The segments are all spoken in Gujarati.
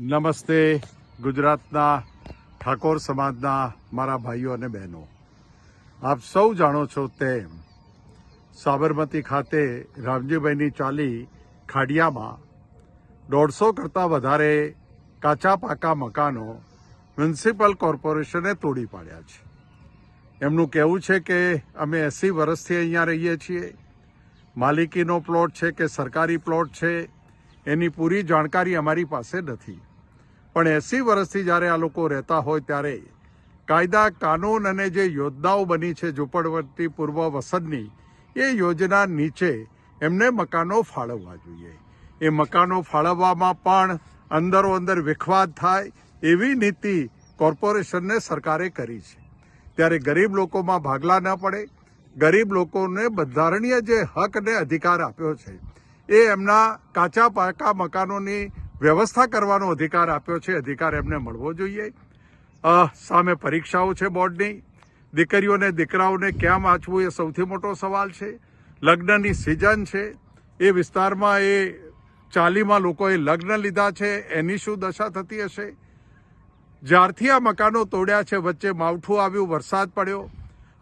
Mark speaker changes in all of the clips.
Speaker 1: નમસ્તે ગુજરાતના ઠાકોર સમાજના મારા ભાઈઓ અને બહેનો. આપ સૌ જાણો છો તેમ સાબરમતી ખાતે રામજીભાઈની ચાલી ખાડિયામાં દોઢસો કરતાં વધારે કાચા પાકા મકાનો મ્યુનિસિપલ કોર્પોરેશને તોડી પાડ્યા છે. એમનું કહેવું છે કે અમે એસી વર્ષથી અહીંયા રહીએ છીએ. માલિકીનો પ્લોટ છે કે સરકારી પ્લોટ છે, એની પૂરી જાણકારી અમારી પાસે નથી. પણ એસી વર્ષથી જ્યારે આ લોકો રહેતા હોય ત્યારે કાયદા, કાનૂન અને જે યોજનાઓ બની છે ઝૂંપડવર્તી પૂર્વ વસનની એ યોજના નીચે એમને મકાનો ફાળવવા જોઈએ. એ મકાનો ફાળવવામાં પણ અંદરો અંદર વિખવાદ થાય એવી નીતિ કોર્પોરેશનને સરકારે કરી છે. ત્યારે ગરીબ લોકોમાં ભાગલા ન પડે. ગરીબ લોકોને બંધારણીય જે હક અને અધિકાર આપ્યો છે, એ એમના કાચા પાકા મકાનોની વ્યવસ્થા કરવાનો અધિકાર આપ્યો છે, અધિકાર એમને મળવો જોઈએ. સામે પરીક્ષાઓ છે બોર્ડની. દીકરીઓને, દીકરાઓને ક્યાં વાંચવું એ સૌથી મોટો સવાલ છે. લગ્નની સિઝન છે. એ વિસ્તારમાં એ ચાલીમાં લોકોએ લગ્ન લીધા છે, એની શું દશા થતી હશે? જ્યારથી આ મકાનો તોડ્યા છે, વચ્ચે માવઠું આવ્યું, વરસાદ પડ્યો.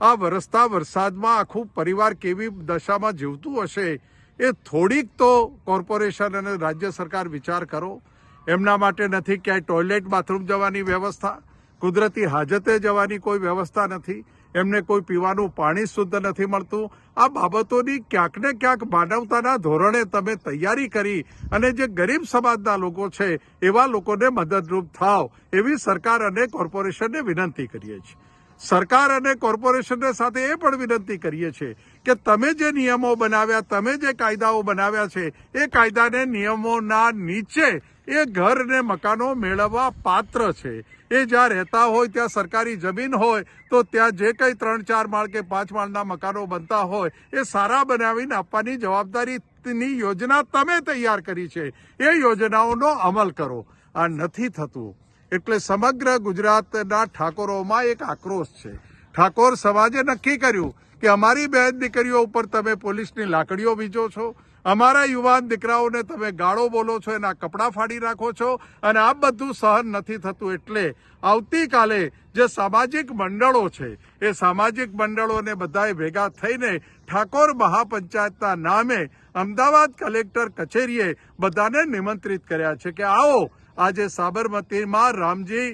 Speaker 1: આ વરસતા વરસાદમાં આખું પરિવાર કેવી દશામાં જીવતું હશે એ થોડીક તો કોર્પોરેશન અને રાજ્ય સરકાર વિચાર કરો. એમના માટે નથી ક્યાંય ટોયલેટ, બાથરૂમ જવાની વ્યવસ્થા. કુદરતી હાજતે જવાની કોઈ વ્યવસ્થા નથી. એમને કોઈ પીવાનું પાણી શુદ્ધ નથી મળતું. આ બાબતોની ક્યાંક ને ક્યાંક માનવતાના ધોરણે તમે તૈયારી કરી અને જે ગરીબ સમાજના લોકો છે, એવા લોકોને મદદરૂપ થાવ. એવી સરકાર અને કોર્પોરેશનને વિનંતી કરીએ છીએ. સરકાર અને કોર્પોરેશનને સાથે એ પણ વિનંતી કરીએ છીએ કે તમે જે નિયમો બનાવ્યા, તમે જે કાયદાઓ બનાવ્યા છે, એ કાયદાને નિયમોના નીચે એ ઘર ને મકાનો મેળવવા પાત્ર છે. એ જ્યાં રહેતા હોય, ત્યાં સરકારી જમીન હોય, તો ત્યાં જે કંઈ ત્રણ, ચાર માળ કે પાંચ માળના મકાનો બનતા હોય, એ સારા બનાવીને આપવાની જવાબદારીની યોજના તમે તૈયાર કરી છે. એ યોજનાઓનો અમલ કરો. આ નથી થતું. એટલે સમગ્ર ગુજરાતના ઠાકોરોમાં એક આક્રોશ છે. ઠાકોર સમાજે નક્કી કર્યું કે અમારી બહેન દીકરીઓ ઉપર તમે પોલીસની લાકડીઓ વીજો છો, અમારા યુવાન દીકરાઓને તમે ગાળો બોલો છો, એના કપડાં ફાડી રાખો છો, અને આ બધું સહન નથી થતું એટલે આવતીકાલે જે સામાજિક મંડળો છે, એ સામાજિક મંડળોને બધાએ ભેગા થઈને ઠાકોર મહાપંચાયતના નામે અમદાવાદ કલેક્ટર કચેરીએ બધાને નિમંત્રિત કર્યા છે કે આવો આજે સાબરમતીમાં રામજી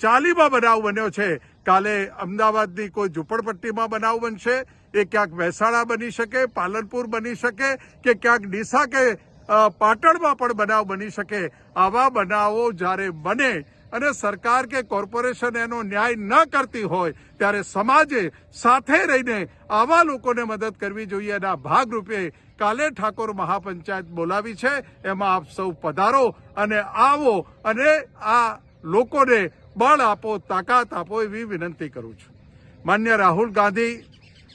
Speaker 1: ચાલીમાં બનાવ બન્યો છે. કાલે અમદાવાદની કોઈ ઝૂંપડપટ્ટીમાં બનાવ બનશે. એ ક્યાંક મહેસાણા બની શકે, પાલનપુર બની શકે કે ક્યાંક ડીસા કે પાટણમાં પણ બનાવ બની શકે. આવા બનાવો જ્યારે બને અને સરકાર કે કોર્પોરેશન એનો ન્યાય ન કરતી હોય, ત્યારે સમાજે સાથે રહીને આવા લોકોને મદદ કરવી જોઈએ. આ ભાગરૂપે કાલે ઠાકોર મહાપંચાયત બોલાવી છે. એમાં આપ સૌ પધારો અને આવો અને આ લોકોને બળ આપો, તાકાત આપો એવી વિનંતી કરું છું. માન્ય રાહુલ ગાંધી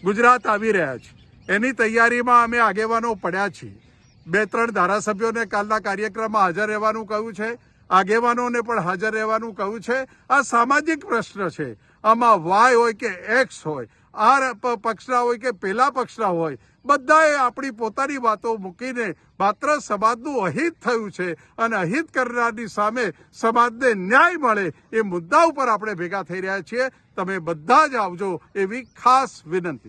Speaker 1: ગુજરાત આવી રહ્યા છે. એની તૈયારીમાં અમે આગેવાનો પડ્યા છીએ. બે ત્રણ ધારાસભ્યોને કાલના કાર્યક્રમમાં હાજર રહેવાનું કહ્યું છે. આગેવાનોને પણ હાજર રહેવાનું કહ્યું છે. આ સામાજિક પ્રશ્ન છે. આમાં વાય હોય કે એક્સ હોય આ પક્ષના હોય કે પેલા પક્ષના હોય, બધાએ આપણી પોતાની વાતો મૂકીને માત્ર સમાજનું અહિત થયું છે અને અહિત કરનારની સામે સમાજને ન્યાય મળે એ મુદ્દા ઉપર આપણે ભેગા થઈ રહ્યા છીએ. તમે બધા જ આવજો એવી ખાસ વિનંતી.